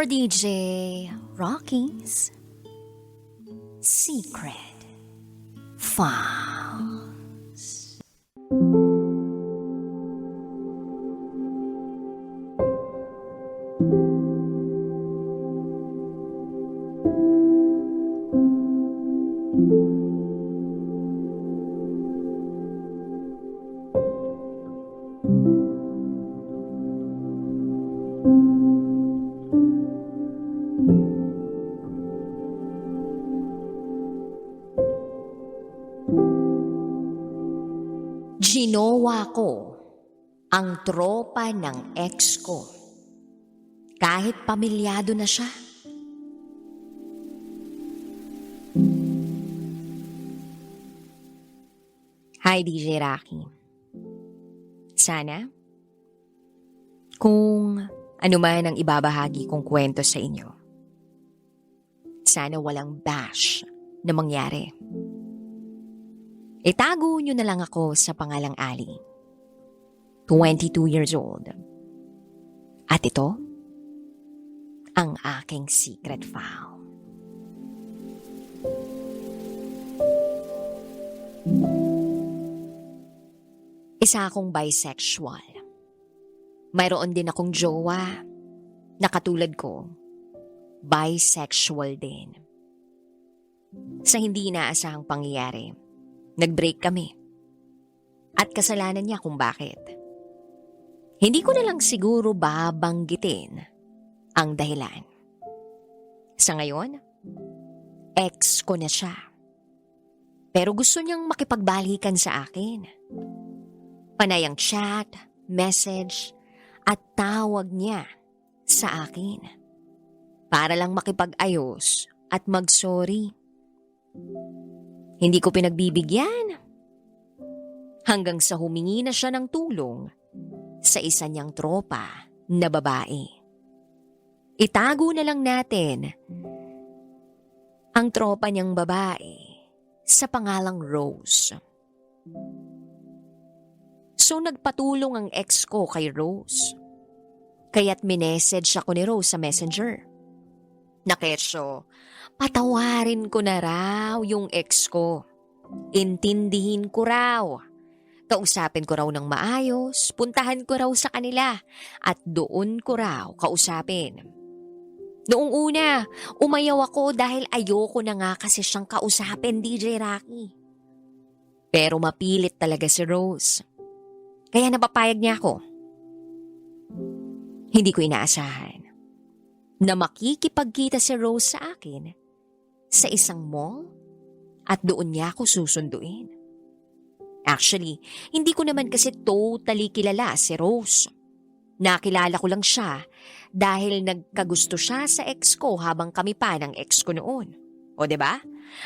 for DJ Rocky's Secret Files. Ginowa ko ang tropa ng ex ko. Kahit pamilyado na siya. Hi, DJ Rocky. Sana, kung ano man ang ibabahagi kong kwento sa inyo, sana walang bash na mangyari. Itago nyo na lang ako sa pangalang Ali. 22 years old. At ito, ang aking secret file. Isa akong bisexual. Mayroon din akong jowa na katulad ko, bisexual din. Sa hindi inaasahang pangyayari, Nag-break kami. At kasalanan niya kung bakit. Hindi ko na lang siguro babanggitin ang dahilan. Sa ngayon, ex ko na siya. Pero gusto niyang makipagbalikan sa akin. Panay ang chat, message, at tawag niya sa akin. Para lang makipag-ayos at mag-sorry. Hindi ko pinagbibigyan. Hanggang sa humingi na siya ng tulong sa isa niyang tropa na babae. Itago na lang natin ang tropa niyang babae sa pangalang Rose. So nagpatulong ang ex ko kay Rose. Kaya't minessage ako ni Rose sa messenger. Nakesyo, Patawarin ko na raw yung ex ko. Intindihin ko raw. Kausapin ko raw ng maayos, puntahan ko raw sa kanila, at doon ko raw kausapin. Noong una, umayaw ako dahil ayoko na nga kasi siyang kausapin, DJ Rocky. Pero mapilit talaga si Rose. Kaya napapayag niya ako. Hindi ko inaasahan na makikipagkita si Rose sa akin sa isang mall at doon niya ako susunduin. Actually, hindi ko naman kasi totally kilala si Rose. Nakilala ko lang siya dahil nagkagusto siya sa ex ko habang kami pa ng ex ko noon. O ba? Diba?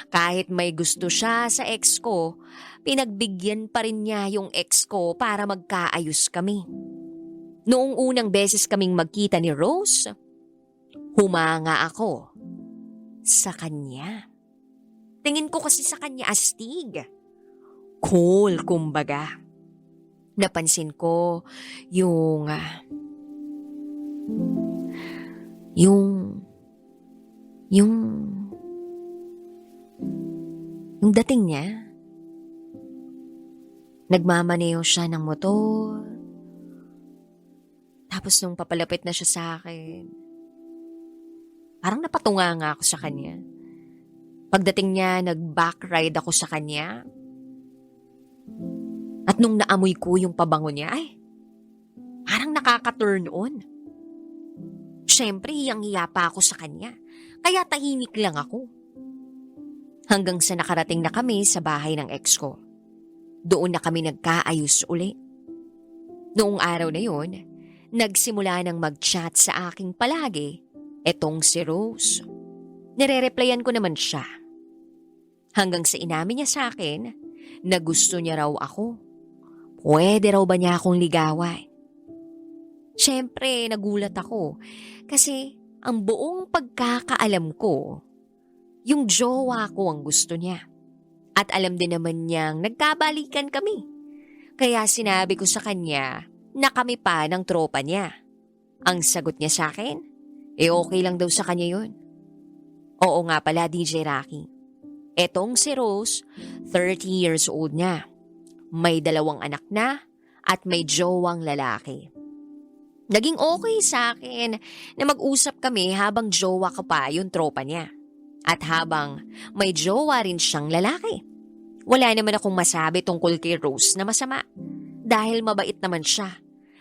Kahit may gusto siya sa ex ko, pinagbigyan pa rin niya yung ex ko para magkaayos kami. Noong unang beses kaming magkita ni Rose, humanga ako sa kanya. Tingin ko kasi sa kanya astig. Cool, kumbaga. Napansin ko yung... ah, yung... Yung... Yung dating niya. Nagmamaneo siya ng motor. Tapos nung papalapit na siya sa akin, Parang napatunga nga ako sa kanya. Pagdating niya, nag-back ride ako sa kanya. At nung naamoy ko yung pabango niya, ay, parang nakaka-turn on. Siyempre, hiyang-hiya pa ako sa kanya. Kaya tahimik lang ako. Hanggang sa nakarating na kami sa bahay ng ex ko. Doon na kami nagkaayos uli. Noong araw na yon, nagsimula nang mag-chat sa aking palagi Etong si Rose. Nire-replyan ko naman siya. Hanggang sa inamin niya sa akin na gusto niya raw ako. Pwede raw ba niya akong ligawan? Siyempre, nagulat ako kasi ang buong pagkakaalam ko, yung jowa ko ang gusto niya. At alam din naman niyang nagkabalikan kami. Kaya sinabi ko sa kanya na kami pa ng tropa niya. Ang sagot niya sa akin, Eh okay lang daw sa kanya yun. Oo nga pala, DJ Rocky. Etong si Rose, 30 years old niya. May dalawang anak na at may jowang lalaki. Naging okay sa akin na mag-usap kami habang jowa ko pa yung tropa niya. At habang may jowa rin siyang lalaki. Wala naman akong masabi tungkol kay Rose na masama dahil mabait naman siya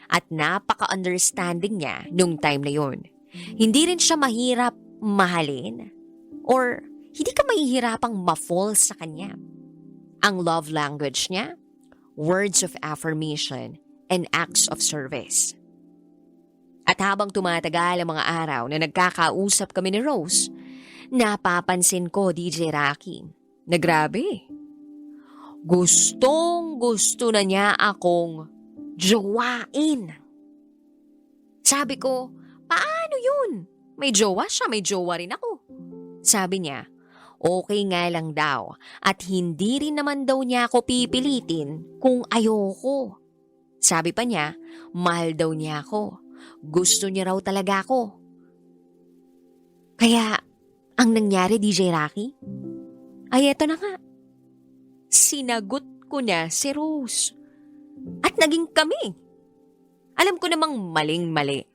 at napaka-understanding niya nung time na yon. Hindi rin siya mahirap mahalin or hindi ka mahihirapang ma-fall sa kanya. Ang love language niya, words of affirmation and acts of service. At habang tumatagal ang mga araw na nagkakausap kami ni Rose, napapansin ko, DJ Rocky, na grabe. Gustong gusto na niya akong jowain. Sabi ko, paano yun? May jowa siya, may jowa rin ako. Sabi niya, okay nga lang daw at hindi rin naman daw niya ako pipilitin kung ayoko. Sabi pa niya, mahal daw niya ako. Gusto niya raw talaga ako. Kaya, ang nangyari DJ Rocky? Ay eto na nga. Sinagot ko na si Rose. At naging kami. Alam ko namang maling-mali.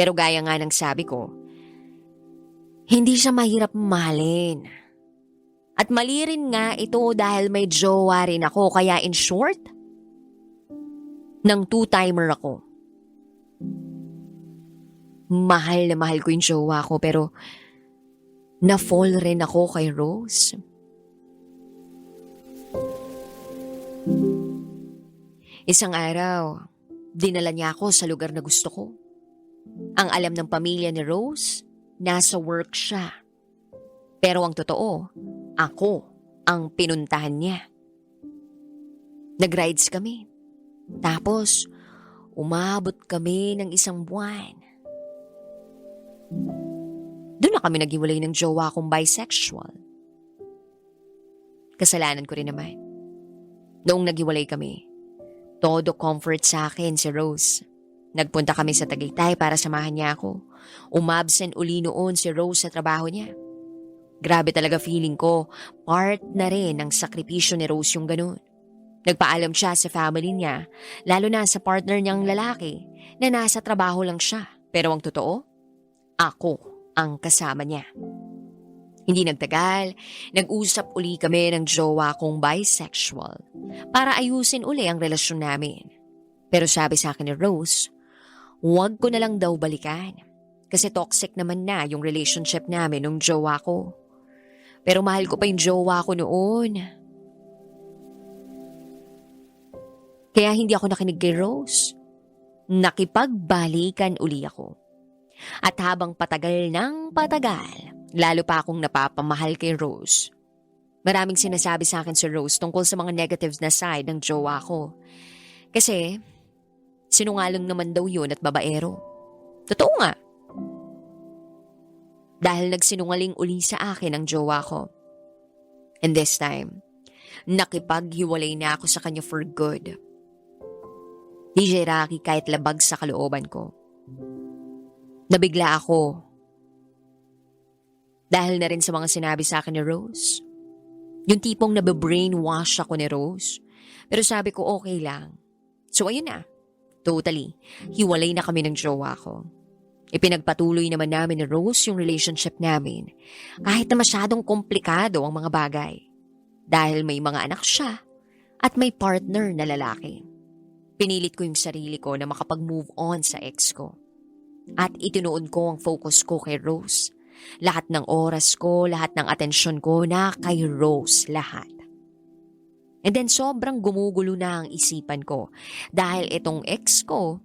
Pero gaya nga ng sabi ko, hindi siya mahirap mahalin. At mali rin nga ito dahil may jowa rin ako kaya in short, nang two-timer ako. Mahal na mahal ko yung jowa ko pero na-fall rin ako kay Rose. Isang araw, dinala niya ako sa lugar na gusto ko. Ang alam ng pamilya ni Rose, nasa work siya. Pero ang totoo, ako ang pinuntahan niya. Nag-rides kami. Tapos, umabot kami ng isang buwan. Doon na kami naghiwalay ng jowa kong bisexual. Kasalanan ko rin naman. Noong naghiwalay kami, todo comfort sa akin si Rose. Nagpunta kami sa Tagaytay para samahan niya ako. Umabsent uli noon si Rose sa trabaho niya. Grabe talaga feeling ko, part na rin ng sakripisyo ni Rose yung ganun. Nagpaalam siya sa family niya, lalo na sa partner niyang lalaki, na nasa trabaho lang siya. Pero ang totoo, ako ang kasama niya. Hindi nagtagal, nag-usap uli kami ng jowa kong bisexual para ayusin uli ang relasyon namin. Pero sabi sa akin ni Rose, huwag ko na lang daw balikan kasi toxic naman na yung relationship namin ng jowa ko. Pero mahal ko pa yung jowa ko noon. Kaya hindi ako nakinig kay Rose. Nakipagbalikan uli ako. At habang patagal ng patagal, lalo pa akong napapamahal kay Rose. Maraming sinasabi sa akin si Rose tungkol sa mga negatives na side ng jowa ko. Kasi, sinungaling naman daw yun at babaero. Totoo nga. Dahil nagsinungaling uli sa akin ang jowa ko. And this time, nakipaghiwalay na ako sa kanya for good. DJ Rocky kahit labag sa kalooban ko. Nabigla ako. Dahil na rin sa mga sinabi sa akin ni Rose. Yung tipong nabe-brainwash ako ni Rose. Pero sabi ko okay lang. So ayun na. Totally. Hiwalay na kami ng jowa ko. Ipinagpatuloy naman namin ni Rose yung relationship namin. Kahit na masyadong komplikado ang mga bagay. Dahil may mga anak siya at may partner na lalaki. Pinilit ko yung sarili ko na makapag-move on sa ex ko. At itinuon ko ang focus ko kay Rose. Lahat ng oras ko, lahat ng atensyon ko na kay Rose lahat. And then sobrang gumugulo na ang isipan ko dahil itong ex ko,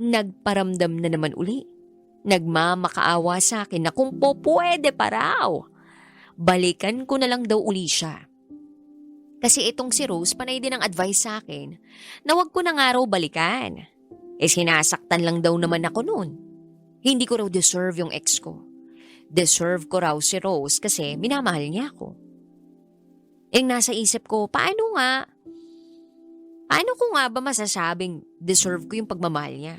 nagparamdam na naman uli. Nagmamakaawa sa akin na kung po pwede pa raw. Balikan ko na lang daw uli siya. Kasi itong si Rose panay din ang advice sa akin na wag ko na nga raw balikan. Eh sinasaktan lang daw naman ako noon. Hindi ko raw deserve yung ex ko. Deserve ko raw si Rose kasi minamahal niya ako. Eh nasa isip ko, paano nga? Paano ko nga ba masasabing deserve ko yung pagmamahal niya?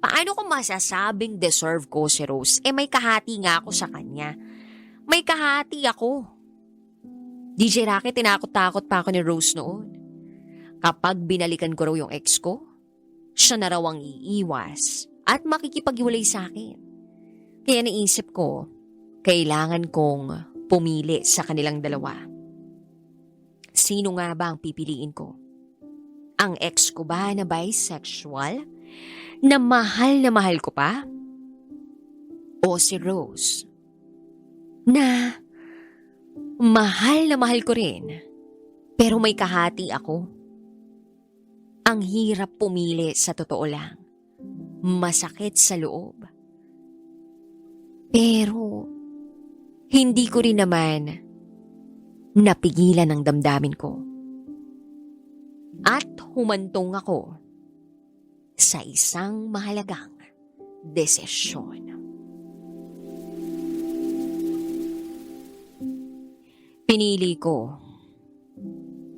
Paano ko masasabing deserve ko si Rose? Eh may kahati nga ako sa kanya. May kahati ako. DJ Rocky, tinakot-takot pa ako ni Rose noon. Kapag binalikan ko raw yung ex ko, siya na raw ang iiwas at makikipaghiwalay sa akin. Kaya naisip ko, kailangan kong pumili sa kanilang dalawa. Sino nga ba ang pipiliin ko? Ang ex ko ba na bisexual? Na mahal na mahal ko pa? O si Rose? Na mahal na mahal ko rin, pero may kahati ako. Ang hirap pumili sa totoo lang. Masakit sa loob. Pero, hindi ko rin naman napigilan ang damdamin ko. At humantong ako sa isang mahalagang desisyon. Pinili ko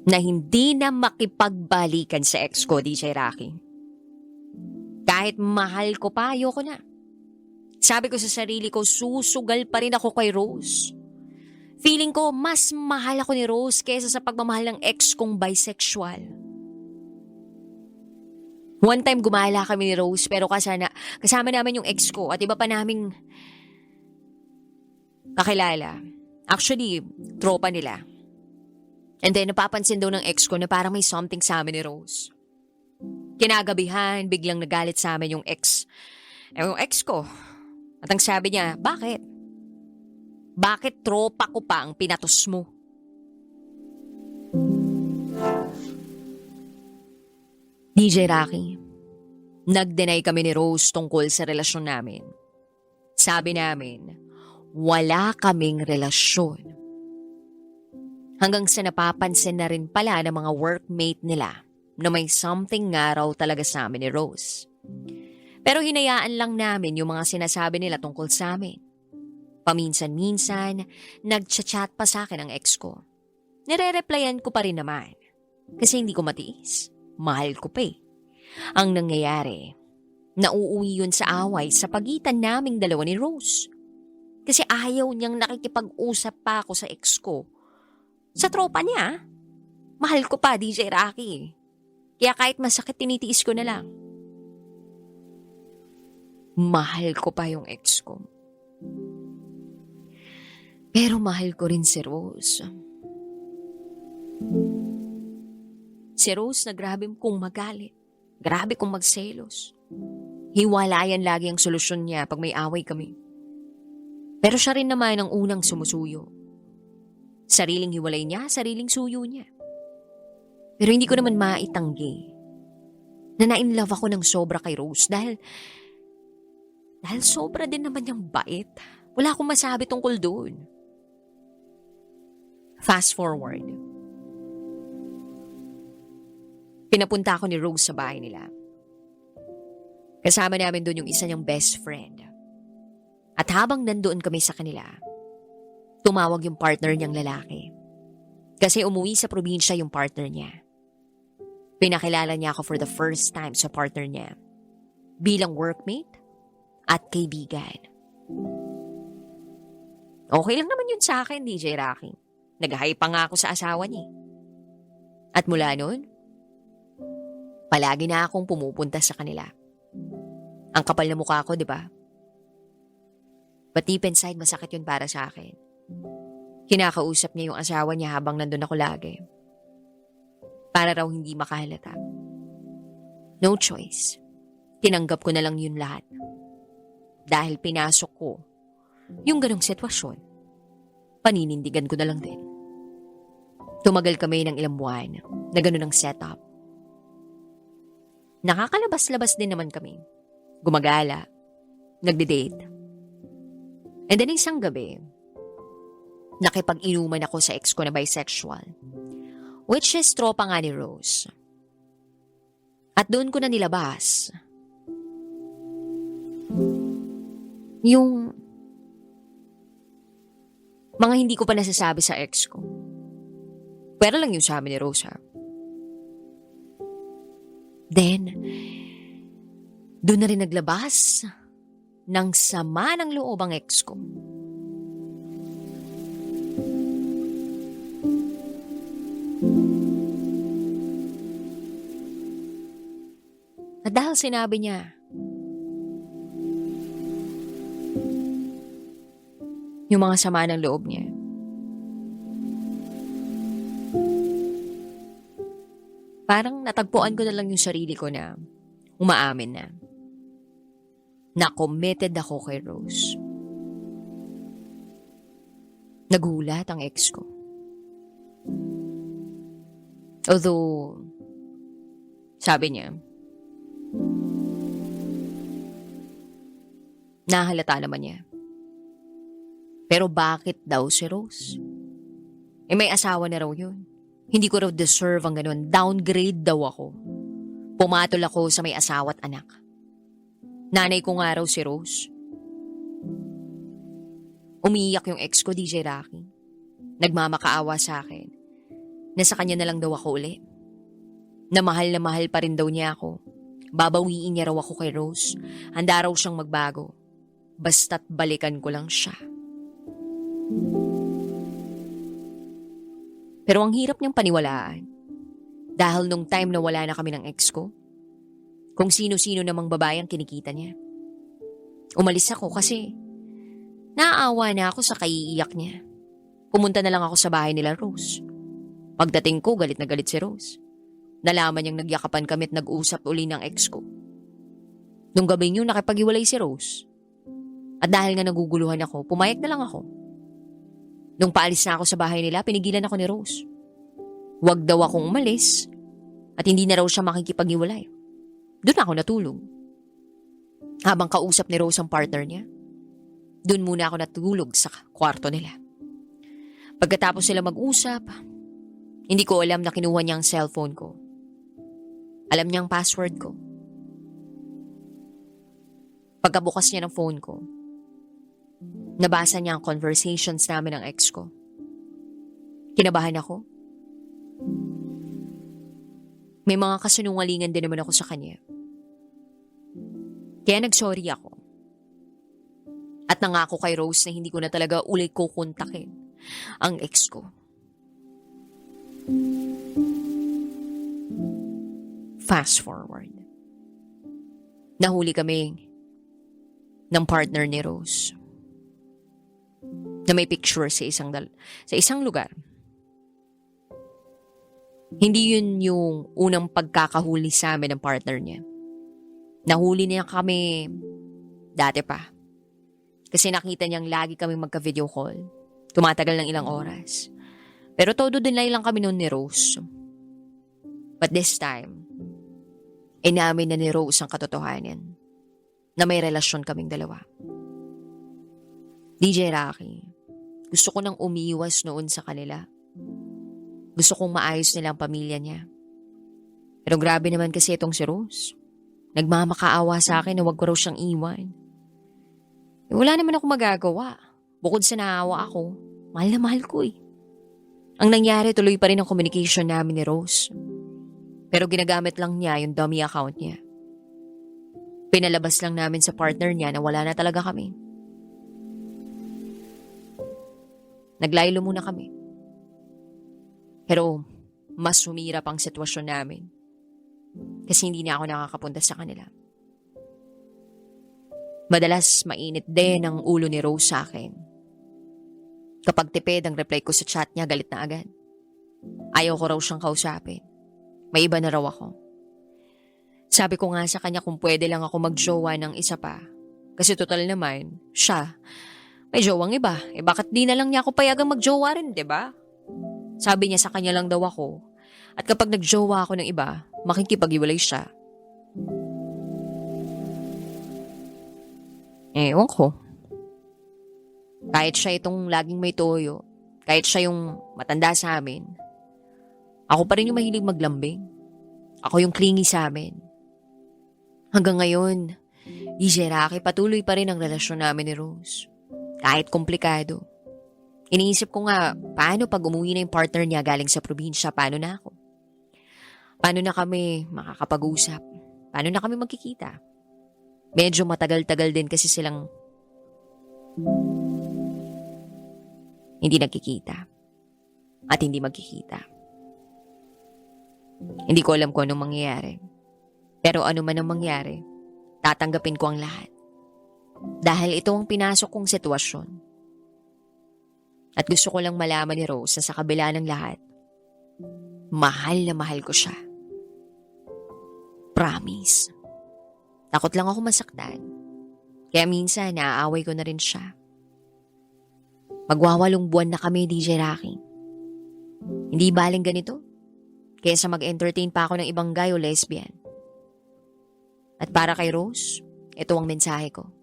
na hindi na makipagbalikan sa ex ko, DJ Rocky. Kahit mahal ko pa, ayoko na. Sabi ko sa sarili ko, susugal pa rin ako kay Rose. Feeling ko, mas mahal ako ni Rose kaysa sa pagmamahal ng ex kong bisexual. One time gumala kami ni Rose pero kasana, kasama namin yung ex ko at iba pa naming kakilala. Actually, tropa nila. And then napapansin daw ng ex ko na parang may something sa amin ni Rose. Kinagabihan, biglang nagalit sa amin yung ex. Eh, yung ex ko. At ang sabi niya, bakit? Bakit tropa ko pa ang pinatos mo? DJ Rocky, nag-deny kami ni Rose tungkol sa relasyon namin. Sabi namin, wala kaming relasyon. Hanggang sa napapansin na rin pala ng mga workmate nila na may something nga raw talaga sa amin ni Rose. Pero hinayaan lang namin yung mga sinasabi nila tungkol sa amin. Paminsan-minsan, nagchat-chat pa sa akin ang ex ko. Nire-replyan ko pa rin naman. Kasi hindi ko matiis. Mahal ko pa eh. Ang nangyayari, nauuwi yun sa away sa pagitan naming dalawa ni Rose. Kasi ayaw niyang nakikipag-usap pa ako sa ex ko. Sa tropa niya, mahal ko pa DJ Rocky. Kaya kahit masakit tinitiis ko na lang. Mahal ko pa yung ex ko. Pero mahal ko rin si Rose. Si Rose na grabe kong magalit. Grabe kong magselos. Hiwalayan lagi ang solusyon niya pag may away kami. Pero siya rin naman ang unang sumusuyo. Sariling hiwalay niya, sariling suyo niya. Pero hindi ko naman maitanggi na na-inlove ako ng sobra kay Rose dahil dahil sobra din naman niyang bait. Wala akong masabi tungkol doon. Fast forward. Pinapunta ako ni Rose sa bahay nila. Kasama namin doon yung isa niyang best friend. At habang nandoon kami sa kanila, tumawag yung partner niyang lalaki. Kasi umuwi sa probinsya yung partner niya. Pinakilala niya ako for the first time sa partner niya. Bilang workmate at kaibigan. Okay lang naman yun sa akin, DJ Rocky. Nag-hype pa nga ako sa asawa niya. At mula noon, palagi na akong pumupunta sa kanila. Ang kapal na mukha ko, di ba? But deep inside, masakit yun para sa akin. Kinakausap niya yung asawa niya habang nandun ako lagi. Para raw hindi makahalata. No choice. Tinanggap ko na lang yun lahat. Dahil pinasok ko yung ganong sitwasyon. Paninindigan ko na lang din. Tumagal kami ng ilang buwan na ganun ang setup. Nakakalabas-labas din naman kami. Gumagala. Nagde-date. And then isang gabi, nakipag-inuman ako sa ex ko na bisexual. Which is tropa nga ni Rose. At doon ko na nilabas. Yung mga hindi ko pa nasasabi sa ex ko. Pero lang yung sa ni Rose ha. Then, Doon na rin naglabas ng sama ng loob ang ex ko. At dahil sinabi niya, yung mga sama ng loob niya, parang natagpuan ko na lang yung sarili ko na umaamin na na committed ako kay Rose. Nagulat ang ex ko. Although, sabi niya, nahalata naman niya. Pero bakit daw si Rose? Eh may asawa na raw yun. Hindi ko raw deserve ang ganun. Downgrade daw ako. Pumatol ako sa may asawa at anak. Nanay ko nga raw si Rose. Umiiyak yung ex ko, DJ Rocky. Nagmamakaawa sa akin. Na sa kanya na lang daw ako uli. Na mahal na mahal pa rin daw niya ako. Babawiin niya raw ako kay Rose. Handa raw siyang magbago. Basta't balikan ko lang siya. Pero ang hirap niyang paniwalaan. Dahil nung time na wala na kami ng ex ko, kung sino-sino namang babae ang kinikita niya. Umalis ako kasi naaawa na ako sa kaiiyak niya. Pumunta na lang ako sa bahay nila Rose. Pagdating ko, galit na galit si Rose. Nalaman niyang nagyakapan kami at nag-usap uli ng ex ko. Nung gabi niyo, nakipag-iwalay si Rose. At dahil nga naguguluhan ako, pumayag na lang ako. Nung paalis na ako sa bahay nila, pinigilan ako ni Rose. Huwag daw akong umalis at hindi na raw siya makikipag-iwalay. Doon ako natulog. Habang kausap ni Rose ang partner niya, doon muna ako natulog sa kwarto nila. Pagkatapos sila mag-usap, hindi ko alam na kinuha niya ang cellphone ko. Alam niya ang password ko. Pagkabukas niya ng phone ko, nabasa niya ang conversations namin ng ex ko. Kinabahan ako. May mga kasunungalingan din naman ako sa kanya. Kaya nagsorry ako. At nangako kay Rose na hindi ko na talaga ulit kukontakin ang ex ko. Fast forward. Nahuli kami ng partner ni Rose na may picture sa isang dal- sa isang lugar. Hindi yun yung unang pagkakahuli sa amin ng partner niya. Nahuli niya kami dati pa. Kasi nakita niyang lagi kami magka-video call. Tumatagal ng ilang oras. Pero todo din lang kami noon ni Rose. But this time, inamin na ni Rose ang katotohanan na may relasyon kaming dalawa. DJ Rocky, gusto ko nang umiwas noon sa kanila. Gusto kong maayos nila ang pamilya niya. Pero grabe naman kasi itong si Rose. Nagmamakaawa sa akin na wag ko raw siyang iwan. Eh, wala naman ako magagawa. Bukod sa naawa ako, mahal na mahal ko eh. Ang nangyari, tuloy pa rin ang communication namin ni Rose. Pero ginagamit lang niya yung dummy account niya. Pinalabas lang namin sa partner niya na wala na talaga kami. Naglaylo muna kami. Pero mas sumirap ang sitwasyon namin. Kasi hindi na ako nakakapunta sa kanila. Madalas mainit din ang ulo ni Rose sa akin. Kapag tipid ang reply ko sa chat niya, galit na agad. Ayaw ko raw siyang kausapin. May iba na raw ako. Sabi ko nga sa kanya kung pwede lang ako magjowa ng isa pa. Kasi total naman, siya, may jowang iba. Eh bakit di na lang niya ako payagang magjowa rin, ba? Sabi niya sa kanya lang daw ako. At kapag nagjowa ako ng iba, makikipag-iwalay siya. Eh, ewan ko. Kahit siya itong laging may toyo, kahit siya yung matanda sa amin, ako pa rin yung mahilig maglambing. Ako yung clingy sa amin. Hanggang ngayon, Rocky, patuloy pa rin ang relasyon namin ni Rose. Kahit komplikado. Iniisip ko nga, paano pag umuwi na yung partner niya galing sa probinsya, paano na ako? Paano na kami makakapag-usap? Paano na kami magkikita? Medyo matagal-tagal din kasi silang hindi nagkikita. At hindi magkikita. Hindi ko alam kung anong mangyayari. Pero ano man ang mangyari, tatanggapin ko ang lahat. Dahil ito ang pinasok kong sitwasyon. At gusto ko lang malaman ni Rose na sa kabila ng lahat, mahal na mahal ko siya. Promise. Takot lang ako masaktan. Kaya minsan, naaaway ko na rin siya. Magwawalong buwan na kami, DJ Rocky. Hindi baling ganito. Kaysa mag-entertain pa ako ng ibang guy o lesbian. At para kay Rose, ito ang mensahe ko.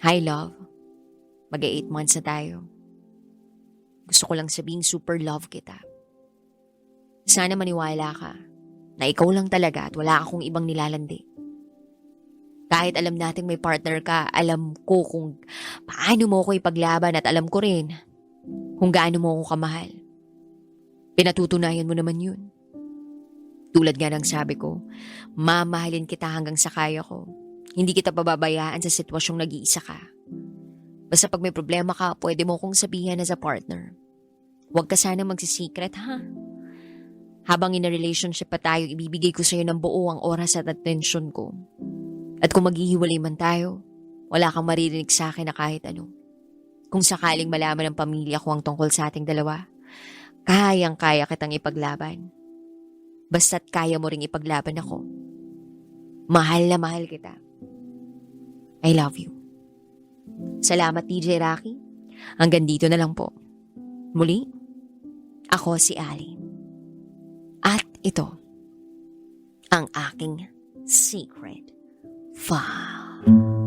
Hi, love. mag 8 months na tayo. Gusto ko lang sabing super love kita. Sana maniwala ka na ikaw lang talaga at wala akong ibang nilalandi. Kahit alam nating may partner ka, alam ko kung paano mo ako ipaglaban at alam ko rin kung gaano mo ako kamahal. Pinatutunayan mo naman yun. Tulad nga ng sabi ko, mamahalin kita hanggang sa kaya ko. Hindi kita pababayaan sa sitwasyong nag-iisa ka. Basta pag may problema ka, pwede mo kong sabihan as a partner. Huwag ka sana magsisecret, ha? Habang in a relationship pa tayo, ibibigay ko sa'yo ng buo ang oras at attention ko. At kung maghihiwalay man tayo, wala kang maririnig sa akin na kahit ano. Kung sakaling malaman ng pamilya ko ang tungkol sa ating dalawa, kayang-kaya kitang ipaglaban. Basta't kaya mo ring ipaglaban ako. Mahal na mahal kita. I love you. Salamat DJ Rocky. Hanggang dito na lang po. Muli, ako si Ali. At ito, ang aking secret file.